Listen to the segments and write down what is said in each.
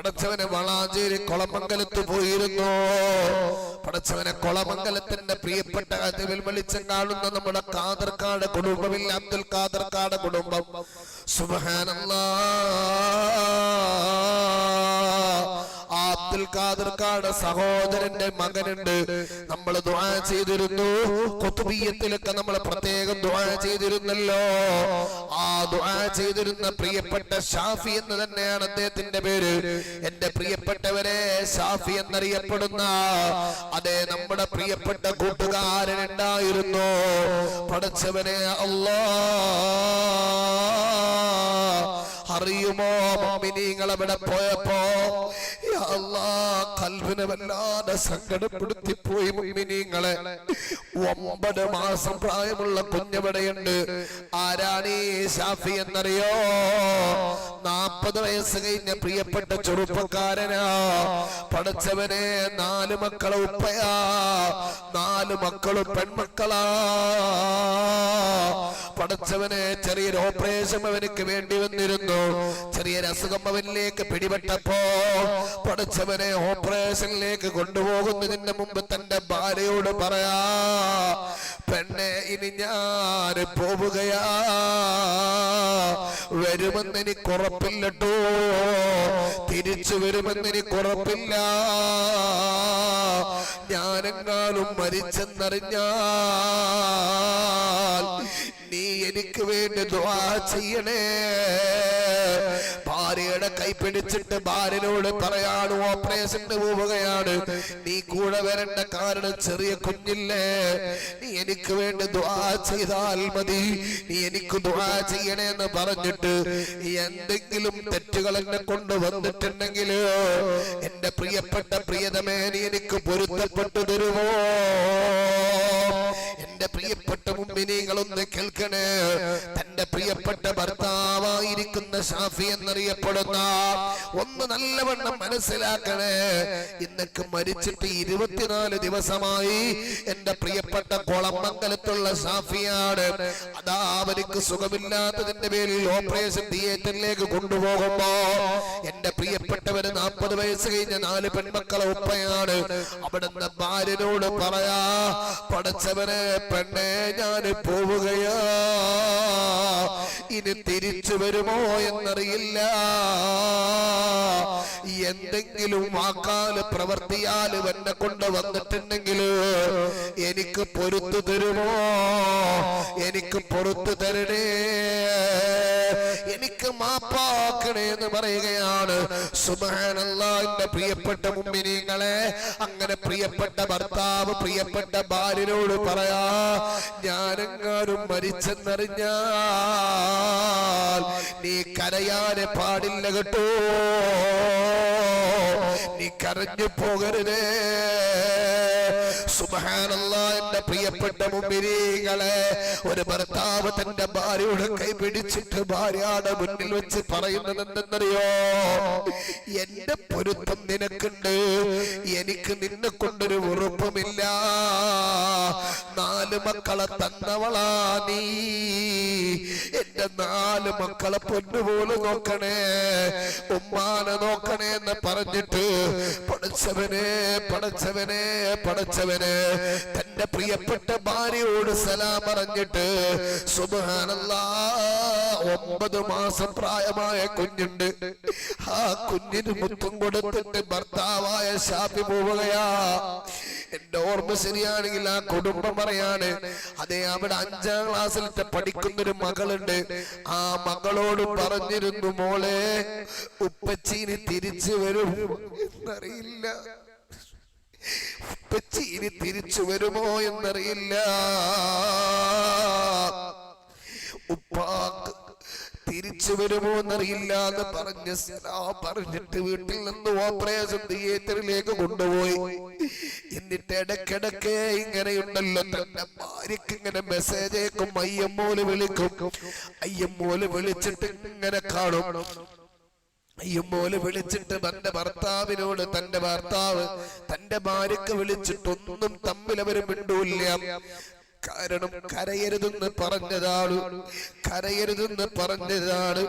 പടച്ചവനെ വളാഞ്ചേരി കൊളമംഗലത്ത് പോയിരുന്നു. പടച്ചവനെ കൊളമംഗലത്തിന്റെ പ്രിയപ്പെട്ട അതിവിൽ വെളിച്ചം കാണുന്ന നമ്മുടെ കാതർക്കാട് കുടുംബമില്ല അബ്ദുൽ കാതർക്കാട് കുടുംബം. സുബഹാനല്ലാ ആ ഖാദർ കാട് സഹോദരന്റെ മകനുണ്ട്. നമ്മൾ ദുആ ചെയ്തിരുന്നു. കുത്തുബിയത്തിലൊക്കെ നമ്മൾ പ്രത്യേകം ദുആ ചെയ്തിരുന്നല്ലോ. ആ ദുആ ചെയ്തിരുന്ന പ്രിയപ്പെട്ട ഷാഫി എന്ന് തന്നെയാണ് അദ്ദേഹത്തിന്റെ പേര്. എന്റെ പ്രിയപ്പെട്ടവരെ ഷാഫി എന്നറിയപ്പെടുന്ന അതെ നമ്മുടെ പ്രിയപ്പെട്ട കൂട്ടുകാരൻ ഉണ്ടായിരുന്നു. പഠിച്ചവനെ അല്ലാ അറിയുമോ മോമിനിങ്ങൾ അവിടെ പോയപ്പോ? കൽബിനെ വല്ലാതെ സങ്കടപ്പെടുത്തി പോയി മുമ്മിനിങ്ങളെ ഒമ്പത് മാസം പ്രായമുള്ള കുഞ്ഞവിടെയുണ്ട്? ആരാണ് ഷാഫി എന്നറിയോ? നാപ്പത് വയസ്സ് കഴിഞ്ഞ പ്രിയപ്പെട്ട ചെറുപ്പക്കാരനാ. പഠിച്ചവനെ നാല് മക്കളെ ഉപ്പയാ. നാല് മക്കളും പെൺമക്കളാ. പഠിച്ചവനെ ചെറിയൊരു ഓപ്പറേഷൻ അവനക്ക് വേണ്ടി വന്നിരുന്നു. ചെറിയൊരു അസുഖം അവനിലേക്ക് പിടിപെട്ടപ്പോ പഠിച്ചവനെ ഓപ്പറേഷനിലേക്ക് കൊണ്ടുപോകുന്നതിന് മുമ്പ് തന്റെ ഭാര്യയോട് പറയാ പെണ്ണെ ഇനി ഞാൻ പോവുകയാ. വരുമെന്ന് എനിക്ക് ഉറപ്പില്ലട്ടോ തിരിച്ചു വരുമെന്ന് എനിക്ക് ഉറപ്പില്ല ഞാനെങ്ങാനും മരിച്ചെന്നറിഞ്ഞാൽ നീ എനിക്ക് വേണ്ടി ദ്വാ ചെയ്യണേ. ഭാര്യയുടെ കൈ പിടിച്ചിട്ട് ഭാര്യനോട് പറയാണ് ഓപ്പറേഷന് പോവുകയാണ്. നീ കൂടെ വരേണ്ട കാരണം ചെറിയ കുഞ്ഞില്ലേ. നീ എനിക്ക് വേണ്ടി ദുആ ചെയ്താൽ മതി. നീ എനിക്ക് ദുആ ചെയ്യണേ എന്ന് പറഞ്ഞിട്ട് എന്തെങ്കിലും തെറ്റുകൾ എന്നെ കൊണ്ട് വന്നിട്ടുണ്ടെങ്കിൽ എന്റെ പ്രിയപ്പെട്ട പ്രിയതമേ നീ എനിക്ക് പൊരുത്തപ്പെട്ടു തരുമോ? എന്റെ പ്രിയപ്പെട്ട മുമ്പിനീകളൊന്ന് കേൾക്കണേ. തന്റെ പ്രിയപ്പെട്ട ഭർത്താവായിരിക്കുന്ന ഷാഫി എന്നറിയപ്പെടുന്ന ഒന്ന് നല്ലവണ്ണം മനസ്സിലാക്കണേ. ഇന്നൊക്കെ മരിച്ചിട്ട് ഇരുപത്തിനാല് ദിവസമായി എന്റെ പ്രിയപ്പെട്ട കൊളമംഗലത്തുള്ള ഷാഫിയാണ്. അതാ അവർക്ക് സുഖമില്ലാത്തതിന്റെ പേരിൽ ഓപ്പറേഷൻ തിയേറ്ററിലേക്ക് കൊണ്ടുപോകുമ്പോ എന്റെ പ്രിയപ്പെട്ടവര് നാൽപ്പത് വയസ്സ് കഴിഞ്ഞ നാല് പെൺമക്കളെ ഉപ്പയാണ്. അവിടുന്ന് ഭാര്യനോട് പറയാ പടച്ചവനെ പെണ്ണെ ഞാൻ പോവുകയാ. ഇനി തിരിച്ചു വരുമോ എന്നറിയില്ല. എന്തെങ്കിലും വാക്കാൽ പ്രവർത്തിയാൽ എന്നെ കൊണ്ട് വന്നിട്ടുണ്ടെങ്കിൽ എനിക്ക് പൊരുത്തു തരുമോ? എനിക്ക് പൊറത്തു തരണേ. എനിക്ക് മാപ്പാക്കണേ എന്ന് പറയുകയാണ്. സുബാനല്ലാന്റെ പ്രിയപ്പെട്ട മുമ്പിനീങ്ങളെ അങ്ങനെ പ്രിയപ്പെട്ട ഭർത്താവ് പ്രിയപ്പെട്ട ഭാര്യനോട് പറയാ ഞാനെങ്ങാനും മരിച്ചെന്നറിഞ്ഞാൽ നീ കരയാനെ പാടില്ല കേട്ടോ. നീ കരഞ്ഞു പോകരുതേ. സുബഹാനല്ല എന്റെ പ്രിയപ്പെട്ട മുമ്പിരികളെ ഒരു ഭർത്താവ് തന്റെ ഭാര്യയുടെ കൈ പിടിച്ചിട്ട് ഭാര്യയുടെ മുന്നിൽ വെച്ച് പറയുന്നത് എന്തെന്നറിയോ? എന്റെ പൊരുത്തം നിനക്കുണ്ട്. എനിക്ക് നിന്നെ കൊണ്ടൊരു ഉറപ്പുമില്ല. നാല് മക്കളെ തന്നവളാ നീ. എന്റെ നാല് മക്കളെ പൊന്നുപോലെ നോക്കണേ ഉമ്മാനെ നോക്കണേ എന്ന് പറഞ്ഞിട്ട് പടച്ചവനെ പടച്ചവനെ പടച്ചവനെ തന്റെ പ്രിയപ്പെട്ട ഭാര്യയോട് സലാം പറഞ്ഞിട്ട് ഒമ്പത് മാസം പ്രായമായ കുഞ്ഞുണ്ട്. ആ കുഞ്ഞിന് മുത്തും കൊടുത്തിട്ട് ഭർത്താവായ ഷാപ്പി പോവുകയാ. എന്റെ ഓർമ്മ ശരിയാണെങ്കിൽ ആ കുടുംബം പറയാണ് അതെ അവിടെ അഞ്ചാം ക്ലാസ്സിലത്തെ പഠിക്കുന്നൊരു മകളുണ്ട്. ആ മകളോട് പറഞ്ഞിരുന്നു മോളെ ഉപ്പച്ചീന് തിരിച്ചു വരും. എന്നറിയില്ല. ഉപ്പച്ചി ഇനി തിരിച്ചു വരുമോ എന്നറിയില്ല. ഉപ്പാക്ക് തിരിച്ചു വരുമോ എന്നറിയില്ല എന്ന് പറഞ്ഞ് പറഞ്ഞിട്ട് വീട്ടിൽ നിന്ന് ഓപ്പറേഷൻ തിയേറ്ററിലേക്ക് കൊണ്ടുപോയി. എന്നിട്ട് ഇടക്കിടക്ക് ഇങ്ങനെയുണ്ടല്ലോ തന്റെ ഭാര്യക്ക് ഇങ്ങനെ മെസ്സേജ് അയക്കും അയ്യമ്മോൽ വിളിക്കും. അയ്യമ്മോൽ വിളിച്ചിട്ട് ഇങ്ങനെ കാണും. അയ്യമ്മോൽ വിളിച്ചിട്ട് തന്റെ ഭർത്താവിനോട് തന്റെ ഭർത്താവ് തന്റെ ഭാര്യക്ക് വിളിച്ചിട്ടൊന്നും തമ്മിൽ അവർ മിണ്ടൂല്ല. കാരണം കരയരുതെന്ന് പറഞ്ഞതാണ്. കരയരുതെന്ന് പറഞ്ഞതാണ്.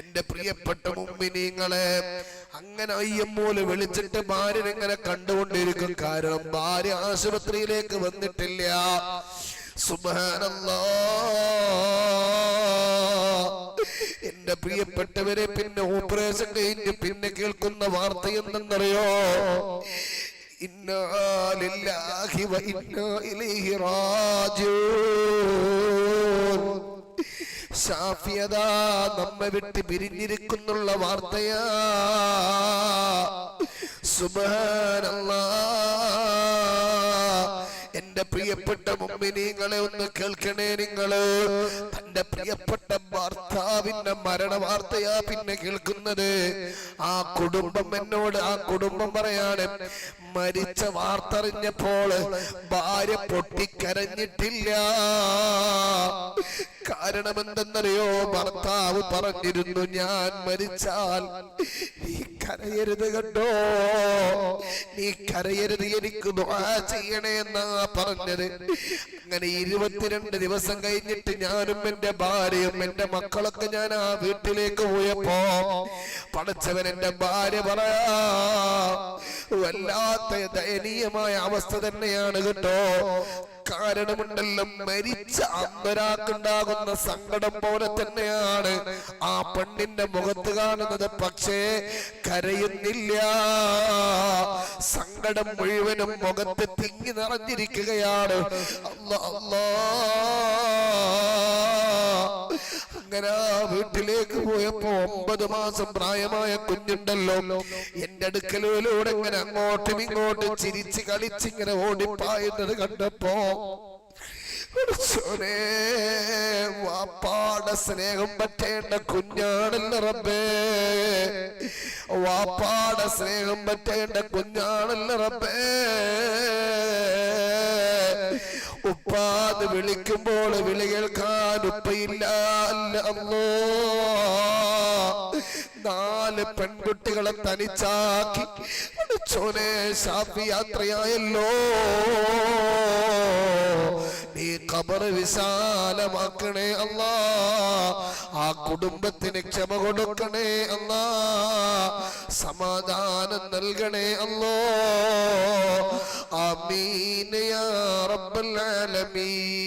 എന്റെ പ്രിയപ്പെട്ട മുമ്പിനീങ്ങളെ അങ്ങനെ അയ്യമ്മൂൽ വിളിച്ചിട്ട് ഭാര്യ ഇങ്ങനെ കണ്ടുകൊണ്ടിരിക്കും. കാരണം ഭാര്യ ആശുപത്രിയിലേക്ക് വന്നിട്ടില്ല. സുബാനല്ലാ എന്റെ പ്രിയപ്പെട്ടവരെ പിന്നെ ഓപ്പറേഷൻ കഴിഞ്ഞ് പിന്നെ കേൾക്കുന്ന വാർത്ത എന്തെന്നറിയോ? വ ഇന്നാ ഇലൈഹി റാജിഊൻ. നമ്മെ വിട്ട് പിരിഞ്ഞിരിക്കുന്നുള്ള വാർത്തയാ. സുബാനല്ലാ എന്റെ പ്രിയപ്പെട്ട മുമ്പിനീങ്ങളെ ഒന്ന് കേൾക്കണേ നിങ്ങൾ. തന്റെ പ്രിയപ്പെട്ട ഭർത്താവിന്റെ മരണ വാർത്തയാ പിന്നെ കേൾക്കുന്നത്. ആ കുടുംബം എന്നോട് ആ കുടുംബം പറയാണ് മരിച്ച വാർത്ത അറിഞ്ഞപ്പോൾ ഭാര്യ പൊട്ടിക്കരഞ്ഞിട്ടില്ല. കാരണം എന്തെന്നറിയോ ഭർത്താവ് പറഞ്ഞിരുന്നു ഞാൻ മരിച്ചാൽ നീ കരയരുത് കണ്ടോ? നീ കരയരുത് എനിക്ക് ചെയ്യണേ എന്നാ പറഞ്ഞത്. അങ്ങനെ ഇരുപത്തിരണ്ട് ദിവസം കഴിഞ്ഞിട്ട് ഞാനും എന്റെ ഭാര്യയും എന്റെ മക്കളൊക്കെ ഞാൻ ആ വീട്ടിലേക്ക് പോയപ്പോ പഠിച്ചവൻ എന്റെ ഭാര്യ പറയാ വല്ലാത്ത ദയനീയമായ അവസ്ഥ തന്നെയാണ് കേട്ടോ. കാരണമുണ്ടല്ലോ മരിച്ച അമ്പരാക്കുണ്ടാകുന്ന സങ്കടം പോലെ തന്നെയാണ് ആ പെണ്ണിന്റെ മുഖത്ത് കാണുന്നത്. പക്ഷേ കരയുന്നില്ല. സങ്കടം മുഴുവനും മുഖത്ത് തിങ്ങി നിറഞ്ഞിരിക്കുകയാണ്. അല്ലാ അല്ലാ. അങ്ങനെ വീട്ടിലേക്ക് പോയപ്പോ ഒമ്പത് മാസം പ്രായമായ കുഞ്ഞുണ്ടല്ലോ. എന്റെ അടുക്കലൂടെ ഇങ്ങനെ അങ്ങോട്ടും ഇങ്ങോട്ടും ചിരിച്ച് കളിച്ചിങ്ങനെ ഓടിപ്പായുന്നത് കണ്ടപ്പോ വാപ്പാടെ സ്നേഹം പറ്റേണ്ട കുഞ്ഞാണല്ലോ റബ്ബേ. വാപ്പാടെ സ്നേഹം പറ്റേണ്ട കുഞ്ഞാണല്ലോ റബ്ബേ. ഉപ്പാത് വിളിക്കുമ്പോൾ വിളി കേൾക്കാൻ ഉപ്പയില്ല. അല്ല അമ്മോ നാല് പെൺകുട്ടികളെ തനിച്ചാക്കി. ചോനെ ഷാഫി യാത്രയായല്ലോ. നീ കബർ വിശാലമാക്കണേ അല്ലാ. ആ കുടുംബത്തിന് ക്ഷമ കൊടുക്കണേ അല്ലാ. സമാധാനം നൽകണേ അല്ലോ. യാ റബ്ബൽ ആലമീൻ.